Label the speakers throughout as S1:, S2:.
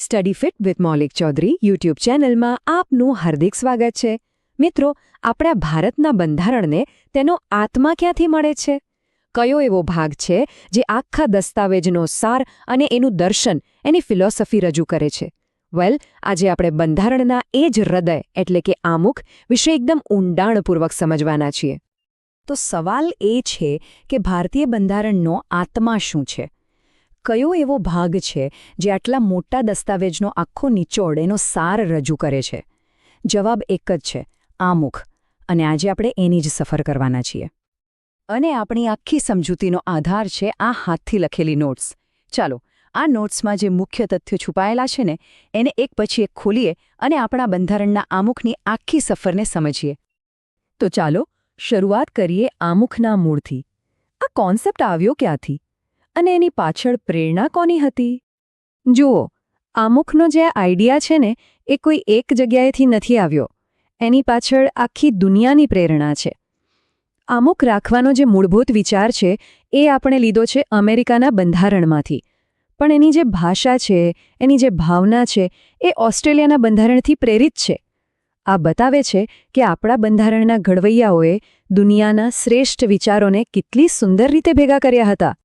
S1: Study fit with Maulik Chaudhary YouTube ચેનલમાં આપનું હાર્દિક સ્વાગત છે. મિત્રો, આપણા ભારતના બંધારણને તેનો આત્મા ક્યાંથી મળે છે? કયો એવો ભાગ છે જે આખા દસ્તાવેજનો સાર અને એનું દર્શન, એની ફિલોસોફી રજૂ કરે છે? વેલ, આજે આપણે બંધારણના એ જ હૃદય એટલે કે આમુખ વિશે એકદમ ઊંડાણપૂર્વક સમજવાના છીએ. તો સવાલ એ છે કે ભારતીય બંધારણનો આત્મા શું છે? કયો એવો ભાગ છે જે આટલા મોટા દસ્તાવેજનો આખો નિચોડ, એનો સાર રજૂ કરે છે? જવાબ એક જ છે, આમુખ. અને આજે આપણે એની જ સફર કરવાના છીએ. અને આપણી આખી સમજૂતીનો આધાર છે આ હાથથી લખેલી નોટ્સ. ચાલો, આ નોટ્સમાં જે મુખ્ય તથ્યો છુપાયેલા છે ને, એને એક પછી એક ખોલીએ અને આપણા બંધારણના આમુખની આખી સફરને સમજીએ. તો ચાલો, શરૂઆત કરીએ આમુખના મૂળથી. આ કોન્સેપ્ટ આવ્યો ક્યાંથી? અને એની પાછળ પ્રેરણા કોની હતી? જુઓ, આમુખનો જે આઈડિયા છે ને, એ કોઈ એક જગ્યાએથી નથી આવ્યો. એની પાછળ આખી દુનિયાની પ્રેરણા છે. આમુખ રાખવાનો જે મૂળભૂત વિચાર છે, એ આપણે લીધો છે અમેરિકાના બંધારણમાંથી. પણ એની જે ભાષા છે, એની જે ભાવના છે, એ ઓસ્ટ્રેલિયાના બંધારણથી પ્રેરિત છે. આ બતાવે છે કે આપણા બંધારણના ઘડવૈયાઓએ દુનિયાના શ્રેષ્ઠ વિચારોને કેટલી સુંદર રીતે ભેગા કર્યા હતા.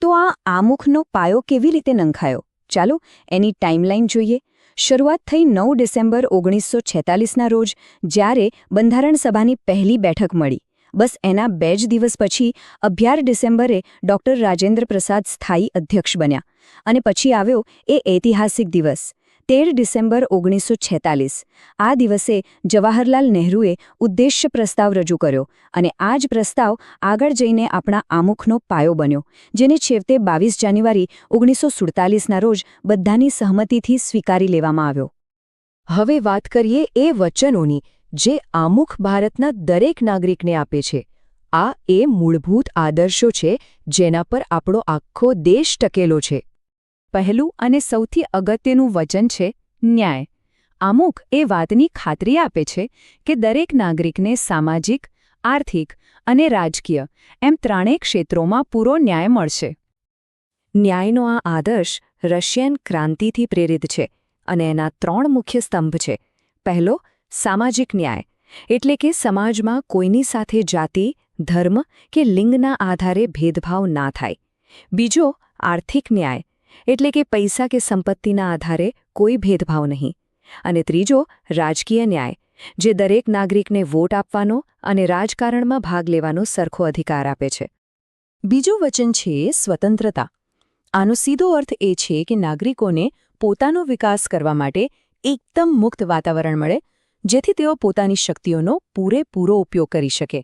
S1: તો આ આમુખનો પાયો કેવી રીતે નંખાયો? ચાલો એની ટાઈમલાઈન જોઈએ. શરૂઆત થઈ નવ ડિસેમ્બર ઓગણીસો છેતાલીસના રોજ, જ્યારે બંધારણ સભાની પહેલી બેઠક મળી. બસ એના બે જ દિવસ પછી, અગિયાર ડિસેમ્બરે ડોક્ટર રાજેન્દ્ર પ્રસાદ સ્થાયી અધ્યક્ષ બન્યા. અને પછી આવ્યો એ ઐતિહાસિક દિવસ. તેર ડિસેમ્બર ઓગણીસો છેતાલીસ આ દિવસે જવાહરલાલ નહેરુએ ઉદ્દેશ્ય પ્રસ્તાવ રજૂ કર્યો અને આ જ પ્રસ્તાવ આગળ જઈને આપણા આમુખનો પાયો બન્યો, જેને છેવટે બાવીસ જાન્યુઆરી ઓગણીસો સુડતાલીસના રોજ બધાની સહમતિથી સ્વીકારી લેવામાં આવ્યો. હવે વાત કરીએ એ વચનોની, જે આમુખ ભારતના દરેક નાગરિકને આપે છે. આ એ મૂળભૂત આદર્શો છે જેના પર આપણો આખો દેશ ટકેલો છે. પહેલું અને સૌથી અગત્યનું વચન છે ન્યાય. આમુખ એ વાતની ખાતરી આપે છે કે દરેક નાગરિકને સામાજિક, આર્થિક અને રાજકીય એમ ત્રણેય ક્ષેત્રોમાં પૂરો ન્યાય મળશે. ન્યાયનો આ આદર્શ રશિયન ક્રાંતિથી પ્રેરિત છે અને એના ત્રણ મુખ્ય સ્તંભ છે. પહેલો, સામાજિક ન્યાય, એટલે કે સમાજમાં કોઈની સાથે જાતિ, ધર્મ કે લિંગના આધારે ભેદભાવ ના થાય. બીજો, આર્થિક ન્યાય એટલે કે પૈસા કે સંપત્તિના આધારે કોઈ ભેદભાવ નહીં. અને ત્રીજો, રાજકીય ન્યાય, જે દરેક નાગરિકને વોટ આપવાનો અને રાજકારણમાં ભાગ લેવાનો સરખો અધિકાર આપે છે. બીજું વચન છે સ્વતંત્રતા. આનો સીધો અર્થ એ છે કે નાગરિકોને પોતાનો વિકાસ કરવા માટે એકદમ મુક્ત વાતાવરણ મળે, જેથી તેઓ પોતાની શક્તિઓનો પૂરેપૂરો ઉપયોગ કરી શકે.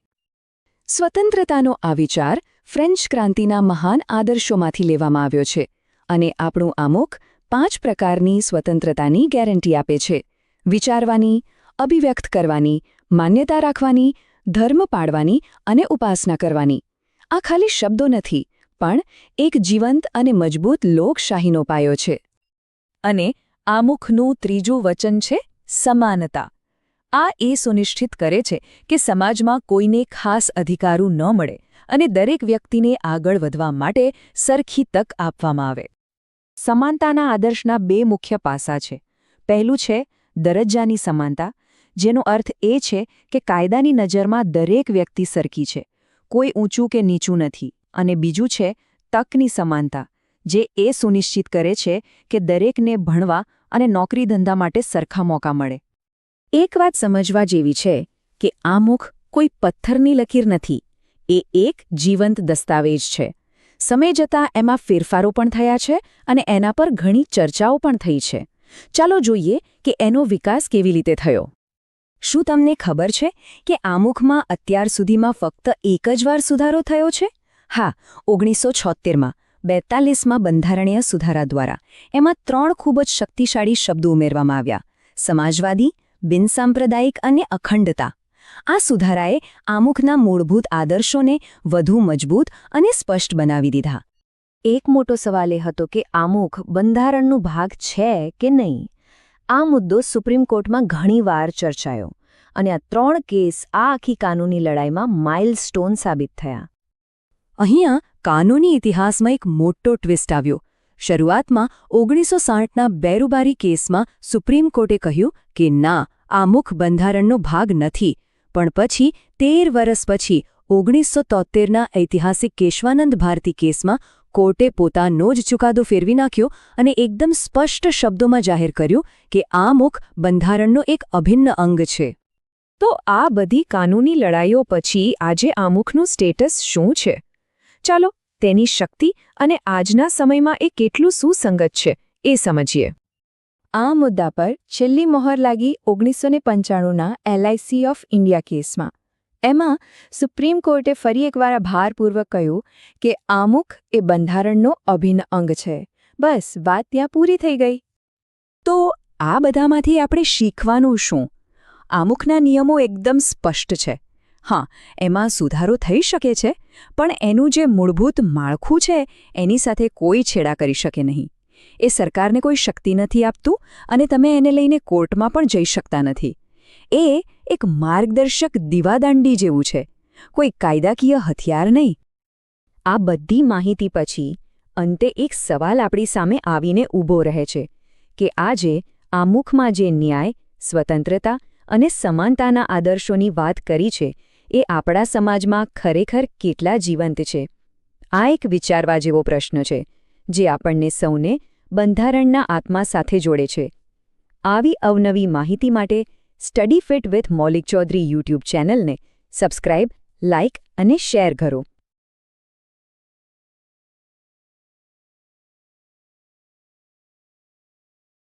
S1: સ્વતંત્રતાનો આ વિચાર ફ્રેન્ચ ક્રાંતિના મહાન આદર્શોમાંથી લેવામાં આવ્યો છે. અને આપણું આમુખ પાંચ પ્રકારની સ્વતંત્રતાની ગેરંટી આપે છે. વિચારવાની, અભિવ્યક્ત કરવાની, માન્યતા રાખવાની, ધર્મ પાળવાની અને ઉપાસના કરવાની. આ ખાલી શબ્દો નથી, પણ એક જીવંત અને મજબૂત લોકશાહીનો પાયો છે. અને આમુખનું ત્રીજું વચન છે સમાનતા. આ એ સુનિશ્ચિત કરે છે કે સમાજમાં કોઈને ખાસ અધિકારો ન મળે અને દરેક વ્યક્તિને આગળ વધવા માટે સરખી તક આપવામાં આવે. સમાનતાના આદર્શના બે મુખ્ય પાસા છે. પહેલું છે દરજ્જાની સમાનતા, જેનો અર્થ એ છે કે કાયદાની નજરમાં દરેક વ્યક્તિ સરખી છે, કોઈ ઊંચું કે નીચું નથી, અને બીજું છે તકની સમાનતા, જે એ સુનિશ્ચિત કરે છે કે દરેકને ભણવા અને નોકરી ધંધા માટે સરખા મોકા મળે. એક વાત સમજવા જેવી છે કે આ મુખ કોઈ પથ્થરની લકીર નથી. એ એક જીવંત દસ્તાવેજ છે. સમય જતાં એમાં ફેરફારો પણ થયા છે અને એના પર ઘણી ચર્ચાઓ પણ થઈ છે. ચાલો જોઈએ કે એનો વિકાસ કેવી રીતે થયો. શું તમને ખબર છે કે આમુખમાં અત્યાર સુધીમાં ફક્ત એક જ વાર સુધારો થયો છે? હા, ઓગણીસો છોત્તેરમાં, બેતાલીસમાં બંધારણીય સુધારા દ્વારા. એમાં ત્રણ ખૂબ જ શક્તિશાળી શબ્દો ઉમેરવામાં આવ્યા. સમાજવાદી બિનસાંપ્રદાયિક અને અખંડતા. આ સુધારાએ આમુખના મૂળભૂત આદર્શોને વધુ મજબૂત અને સ્પષ્ટ બનાવી દીધા. એક મોટો સવાલ એ હતો કે આમુખ બંધારણનું ભાગ છે કે નહીં? આ મુદ્દો સુપ્રીમ કોર્ટમાં ઘણીવાર ચર્ચાયો અને આ ત્રણ કેસ આ આખી કાનૂની લડાઈમાં માઇલસ્ટોન સાબિત થયા. અહીંયા કાનૂની ઇતિહાસમાં એક મોટો ટ્વિસ્ટ આવ્યો
S2: શરૂઆતમાં ઓગણીસો સાઠના બેરુબારી કેસમાં સુપ્રીમ કોર્ટે કહ્યું કે ના, આ મુખ બંધારણનો ભાગ નથી. પણ પછી, તેર વર્ષ પછી ઓગણીસો તોતેરના ઐતિહાસિક કેશવાનંદ ભારતી કેસમાં કોર્ટે પોતાનો જ ચુકાદો ફેરવી નાખ્યો અને એકદમ સ્પષ્ટ શબ્દોમાં જાહેર કર્યું કે આ મુખ બંધારણનો એક અભિન્ન અંગ છે.
S1: તો આ બધી કાનૂની લડાઈઓ પછી આજે આમુખનું સ્ટેટસ શું છે? ચાલો તેની શક્તિ અને આજના સમયમાં એ કેટલું સુસંગત છે, એ સમજીએ. આ મુદ્દા પર છેલ્લી મોહર લાગી ઓગણીસો ને પંચાણુંના એલઆઈસી ઓફ ઇન્ડિયા કેસમાં. એમાં સુપ્રીમ કોર્ટે ફરી એકવાર ભારપૂર્વક કહ્યું કે આમુખ એ બંધારણનો અભિન્ન અંગ છે. બસ, વાત ત્યાં પૂરી થઈ ગઈ.
S2: તો આ બધામાંથી આપણે શીખવાનું શું? આમુખના નિયમો એકદમ સ્પષ્ટ છે. હા, એમાં સુધારો થઈ શકે છે, પણ એનું જે મૂળભૂત માળખું છે, એની સાથે કોઈ છેડા કરી શકે નહીં. એ સરકારને કોઈ શક્તિ નથી આપતું અને તમે એને લઈને કોર્ટમાં પણ જઈ શકતા નથી. એ એક માર્ગદર્શક દીવાદાંડી જેવું છે. કોઈ કાયદાકીય હથિયાર નહીં. આ બધી માહિતી પછી અંતે એક સવાલ આપણી સામે આવીને ઊભો રહે છે કે આજે આમુખમાં જે ન્યાય, સ્વતંત્રતા અને સમાનતાના આદર્શોની વાત કરી છે એ આપણા સમાજમાં ખરેખર કેટલા જીવંત છે? આ એક વિચારવા જેવો પ્રશ્ન છે, જે આપણને સૌને બંધારણના આત્મા સાથે જોડે છે. આવી અવનવી માહિતી માટે study fit with Maulik Chaudhary YouTube ચેનલને સબસ્ક્રાઇબ, લાઇક અને શેર કરો.